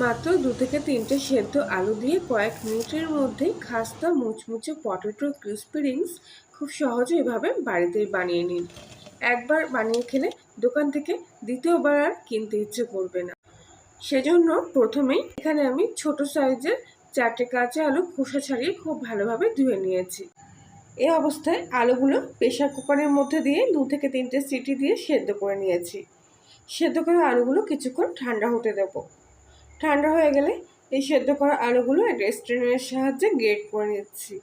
মাত্র দু থেকে তিনটে সেদ্ধ আলু দিয়ে কয়েক মিনিটের মধ্যেই খাস্তা, মুচমুচে পটেটো, ক্রিসপি রিংস খুব সহজে এভাবে বাড়িতেই বানিয়ে নিন। একবার বানিয়ে খেলে দোকান থেকে দ্বিতীয়বার আর কিনতে ইচ্ছে করবে না। সেজন্য প্রথমেই এখানে আমি ছোট সাইজের চারটে কাঁচা আলু খোসা ছাড়িয়ে খুব ভালোভাবে ধুয়ে নিয়েছি। এই অবস্থায় আলুগুলো প্রেশার কুকারের মধ্যে দিয়ে দু থেকে তিনটে সিটি দিয়ে সেদ্ধ করে নিয়েছি। সেদ্ধ করা আলুগুলো কিছুক্ষণ ঠান্ডা হতে দেবো। ঠান্ডা হয়ে গেলে এই সেদ্ধ করা আলুগুলো একটা স্ট্রেনের সাহায্যে গ্রেট করে নিচ্ছি।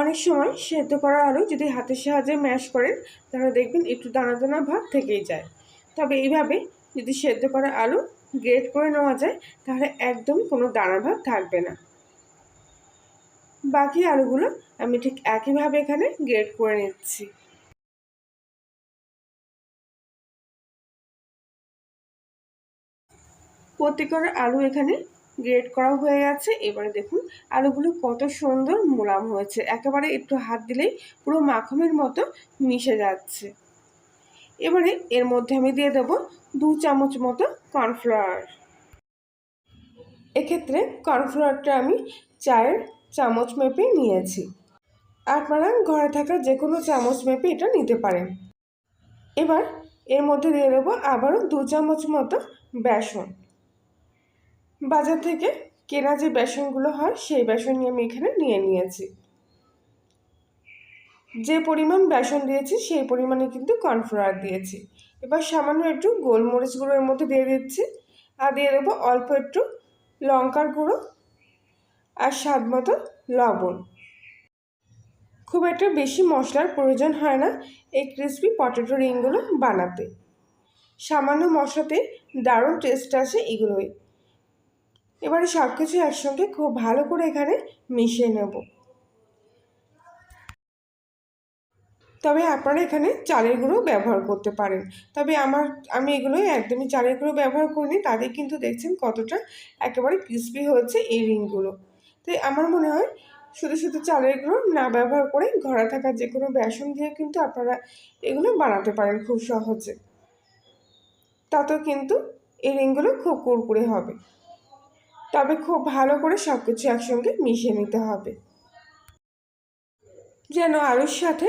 অনেক সময় সেদ্ধ করা আলু যদি হাতের সাহায্যে ম্যাশ করেন, তাহলে দেখবেন একটু দানা দানা ভাব থেকেই যায়। তবে এইভাবে যদি সেদ্ধ করা আলু গ্রেট করে নেওয়া যায়, তাহলে একদমই কোনো দানা ভাব থাকবে না। বাকি আলুগুলো আমি ঠিক একইভাবে এখানে গ্রেট করে নিচ্ছি। প্রত্যেকের আলু এখানে গ্রেড করা হয়ে গেছে এবারে দেখুন, আলুগুলো কত সুন্দর মোলাম হয়েছে। একেবারে একটু হাত দিলেই পুরো মাখনের মতো মিশে যাচ্ছে। এবারে এর মধ্যে আমি দিয়ে দেবো দু চামচ মতো কর্নফ্লাওয়ার। এক্ষেত্রে কর্নফ্লাওয়ারটা আমি চায়ের চামচ মেপে নিয়েছি। আপনারা ঘরে থাকা যে কোনো চামচ মেপে এটা নিতে পারেন। এবার এর মধ্যে দিয়ে দেবো আবারও দু চামচ মতো বেসন। বাজার থেকে কেনা যে বেসনগুলো হয়, সেই বেসনই আমি এখানে নিয়ে নিয়েছি। যে পরিমাণ বেসন দিয়েছি, সেই পরিমাণে কিন্তু কর্নফ্লাওয়ার দিয়েছি। এবার সামান্য একটু গোলমরিচ গুঁড়ো এর মধ্যে দিয়ে দিচ্ছি আর দিয়ে দেবো অল্প একটু লঙ্কার গুঁড়ো আর স্বাদ মতো লবণ। খুব একটা বেশি মশলার প্রয়োজন হয় না এই ক্রিসপি পটেটো রিংগুলো বানাতে। সামান্য মশলাতে দারুণ টেস্ট আসে এগুলোই। এবারে সব কিছু একসঙ্গে খুব ভালো করে এখানে মিশিয়ে নেব। তবে আপনারা এখানে চালের গুঁড়ো ব্যবহার করতে পারেন। তবে আমার, আমি এগুলোই একদমই চালের গুঁড়ো ব্যবহার করিনি তাদের কিন্তু দেখছেন কতটা একেবারে ক্রিসপি হয়েছে এই রিংগুলো। তাই আমার মনে হয় শুধু শুধু চালের গুঁড়ো না ব্যবহার করে ঘরে থাকা যে কোনো বেসন দিয়ে কিন্তু আপনারা এগুলো বানাতে পারেন খুব সহজে। তাতেও কিন্তু এই রিংগুলো খুব কুরকুরে হবে। তবে খুব ভালো করে সব কিছু একসঙ্গে মিশিয়ে নিতে হবে। যেন আলুর সাথে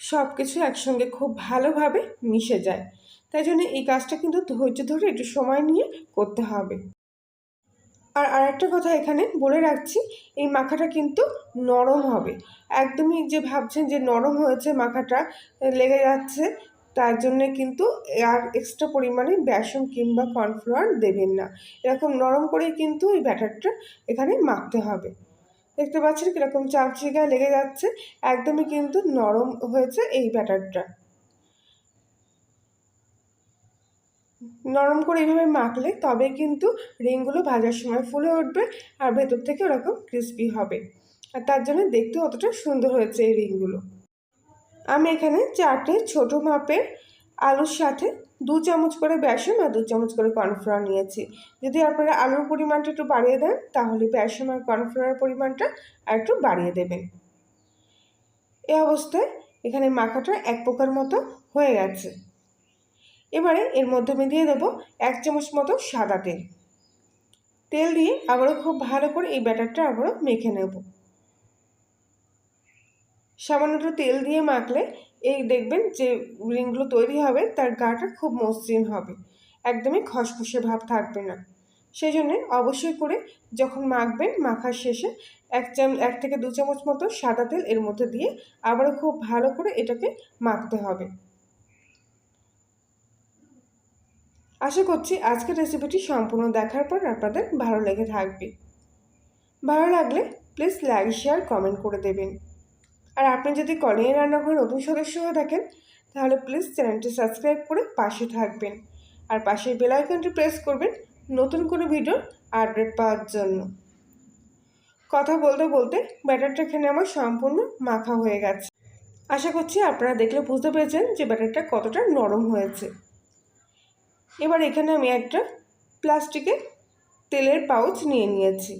সব কিছু একসঙ্গে খুব ভালোভাবে মিশে যায়। তাই জন্য এই কাজটা কিন্তু ধৈর্য ধরে একটু সময় নিয়ে করতে হবে। আর আরেকটা কথা এখানে বলে রাখছি, এই মাখাটা কিন্তু নরম হবে। একদমই যে ভাবছেন যে নরম হয়েছে মাখাটা, লেগে যাচ্ছে তার জন্য কিন্তু আর এক্সট্রা পরিমাণে বেসন কিংবা কর্নফ্লাওয়ার দেবেন না। এরকম নরম করেই কিন্তু ওই ব্যাটারটা এখানে মাখতে হবে। দেখতে পাচ্ছেন কীরকম চামচি গায়ে লেগে যাচ্ছে, একদমই কিন্তু নরম হয়েছে এই ব্যাটারটা। নরম করে এইভাবে মাখলে তবে কিন্তু রিংগুলো ভাজার সময় ফুলে উঠবে আর ভেতর থেকে ওরকম ক্রিস্পি হবে। আর তার জন্য দেখতে অতটা সুন্দর হয়েছে এই রিংগুলো। আমি এখানে চারটে ছোট মাপের আলুর সাথে দু চামচ করে বেসন আর দু চামচ করে কর্নফ্লাওয়ার নিয়েছি। যদি আপনারা আলুর পরিমাণটা একটু বাড়িয়ে দেন, তাহলে বেসন আর কর্নফ্লাওয়ার পরিমাণটা আর একটু বাড়িয়ে দেবেন। এ অবস্থায় এখানে মাখাটা এক প্রকার মতো হয়ে গেছে। এবারে এর মধ্যে দিয়ে দেবো এক চামচ মতো সাদা তেল। তেল দিয়ে আবারও খুব ভালো করে এই ব্যাটারটা আবারও মেখে নেব। সামান্য একটু তেল দিয়ে মাখলে এই দেখবেন যে রিংগুলো তৈরি হবে, তার গাটা খুব মসৃণ হবে। একদমই খসখসে ভাব থাকবে না। সেই জন্যে অবশ্যই করে যখন মাখবেন, মাখার শেষে এক চাম, এক থেকে দু চামচ মতো সাদা তেল এর মধ্যে দিয়ে আবারও খুব ভালো করে এটাকে মাখতে হবে। আশা করছি আজকের রেসিপিটি সম্পূর্ণ দেখার পর আপনাদের ভালো লেগে থাকবে। ভালো লাগলে প্লিজ লাইক শেয়ার কমেন্ট করে দেবেন। আর আপনি যদি কলিয়ে রান্নাঘর নতুন সদস্য হয়ে থাকেন, তাহলে প্লিজ চ্যানেলটি সাবস্ক্রাইব করে পাশে থাকবেন। আর পাশের বেলাইকনটি প্রেস করবেন নতুন কোনো ভিডিও আপডেট পাওয়ার জন্য। কথা বলতে বলতে ব্যাটারটা এখানে আমার সম্পূর্ণ মাখা হয়ে গেছে। আশা করছি আপনারা দেখলে বুঝতে পেরেছেন যে ব্যাটারটা কতটা নরম হয়েছে। এবার এখানে আমি একটা প্লাস্টিকের তেলের পাউচ নিয়ে নিয়েছি।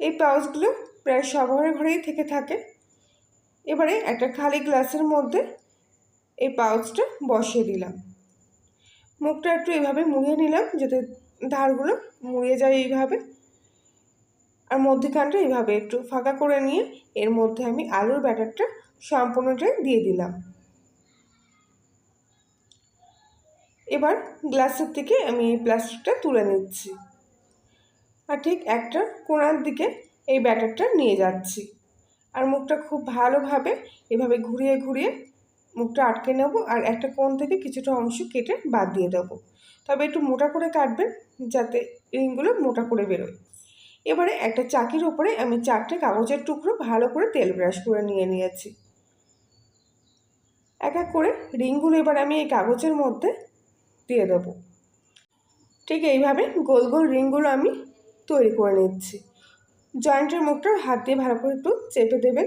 এই পাউচগুলো প্রায় সবার ঘরেই থেকে থাকে। এবারে একটা খালি গ্লাসের মধ্যে এই পাউচটা বসিয়ে দিলাম। মুখটা একটু এভাবে মুড়িয়ে নিলাম যাতে ধারগুলো মুড়িয়ে যায় এইভাবে। আর মধ্যখানটা এইভাবে একটু ফাঁকা করে নিয়ে এর মধ্যে আমি আলুর ব্যাটারটা সম্পূর্ণটাই দিয়ে দিলাম। এবার গ্লাসের থেকে আমি এই প্লাস্টিকটা তুলে নিচ্ছি। আর ঠিক একটা কোনার দিকে এই ব্যাটারটা নিয়ে যাচ্ছি। আর মুখটা খুব ভালোভাবে এভাবে ঘুরিয়ে ঘুরিয়ে মুখটা আটকে নেব আর একটা কোণ থেকে কিছুটা অংশ কেটে বাদ দিয়ে দেবো। তবে একটু মোটা করে কাটবেন যাতে রিংগুলো মোটা করে বেরোয়। এবারে একটা চাকির ওপরে আমি চারটে কাগজের টুকরো ভালো করে তেল ব্রাশ করে নিয়ে নিয়েছি। এক এক করে রিংগুলো এবার আমি এই কাগজের মধ্যে দিয়ে দেবো। ঠিক এইভাবে গোল গোল রিংগুলো আমি তৈরি করে নিচ্ছি। জয়েন্টের মুখটা হাত দিয়ে ভালো করে একটু চেপে দেবেন।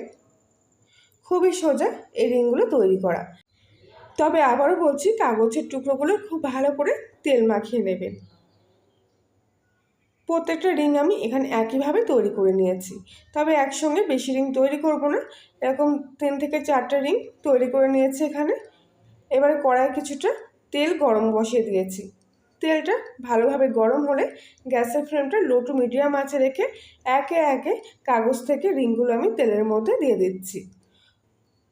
খুবই সোজা এই রিংগুলো তৈরি করা। তবে আবারও বলছি, কাগজের টুকরোগুলো খুব ভালো করে তেল মাখিয়ে নেবেন। প্রত্যেকটা রিং আমি এখানে একইভাবে তৈরি করে নিয়েছি। তবে একসঙ্গে বেশি রিং তৈরি করব না। এরকম তিন থেকে চারটা রিং তৈরি করে নিয়েছি এখানে। এবারে কড়াই কিছুটা তেল গরম বসিয়ে দিয়েছি। তেলটা ভালোভাবে গরম হলে গ্যাসের ফ্লেমটা লো টু মিডিয়াম আঁচে রেখে একে একে কাগজ থেকে রিংগুলো আমি তেলের মধ্যে দিয়ে দিচ্ছি।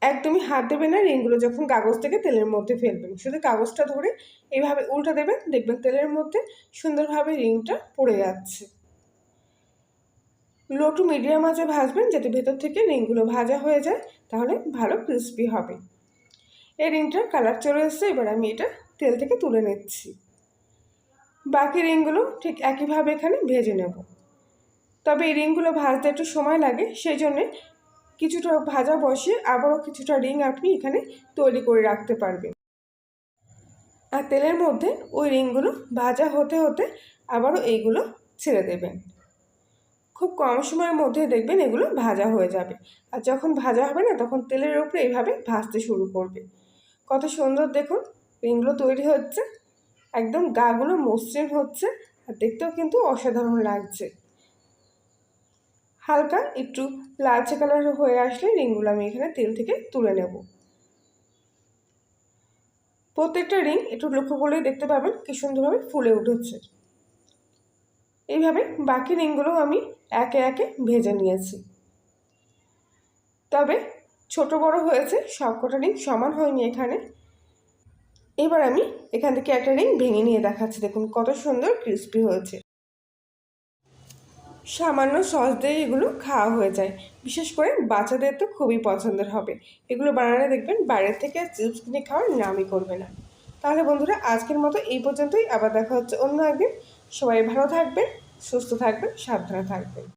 একদমই হাত দেবে না রিংগুলো যখন কাগজ থেকে তেলের মধ্যে ফেলবেন। শুধু কাগজটা ধরে এইভাবে উল্টা দেবেন, দেখবেন তেলের মধ্যে সুন্দরভাবে রিংটা পড়ে যাচ্ছে। লো টু মিডিয়াম আঁচে ভাজবেন, যাতে ভেতর থেকে রিংগুলো ভাজা হয়ে যায়, তাহলে ভালো ক্রিস্পি হবে। এই রিংটার কালার চলে এসছে, এবার আমি এটা তেল থেকে তুলে নিচ্ছি। বাকি রিংগুলো ঠিক একইভাবে এখানে ভেজে নেব। তবে এই রিংগুলো ভাজতে একটু সময় লাগে, সেই জন্যে কিছুটা ভাজা বসিয়ে আবারও কিছুটা রিং আপনি এখানে তৈরি করে রাখতে পারবেন। আর তেলের মধ্যে ওই রিংগুলো ভাজা হতে হতে আবারও এইগুলো ছেড়ে দেবেন। খুব কম সময়ের মধ্যে দেখবেন এগুলো ভাজা হয়ে যাবে। আর যখন ভাজা হবে না, তখন তেলের উপরে এইভাবে ভাজতে শুরু করবে। কত সুন্দর দেখুন, রিংগুলো তৈরি হচ্ছে। একদম গাগুলো মসৃণ হচ্ছে আর দেখতেও কিন্তু অসাধারণ লাগছে। হালকা একটু লালচে কালার হয়ে আসলে রিংগুলো আমি এখানে তেল থেকে তুলে নেব। প্রত্যেকটা রিং একটু লক্ষ্য করলেই দেখতে পাবেন কি সুন্দরভাবে ফুলে উঠেছে। এইভাবে বাকি রিংগুলো আমি একে একে ভেজে নিয়েছি। তবে ছোট বড় হয়েছে সবকটা রিং সমান হয়নি এখানে। এবার আমি এখান থেকে একটা রিং ভেঙে নিয়ে দেখাচ্ছি। দেখুন, কত সুন্দর ক্রিস্পি হয়েছে। সামান্য সস দিয়ে এগুলো খাওয়া হয়ে যায়। বিশেষ করে বাচ্চাদের তো খুবই পছন্দের হবে। এগুলো বানালে দেখবেন বাইরের থেকে চিপস কিনে খাওয়ার নামই করবে না। তাহলে বন্ধুরা, আজকের মতো এই পর্যন্তই। আবার দেখা হচ্ছে অন্য একদিন। সবাই ভালো থাকবেন, সুস্থ থাকবেন, সাবধানে থাকবেন।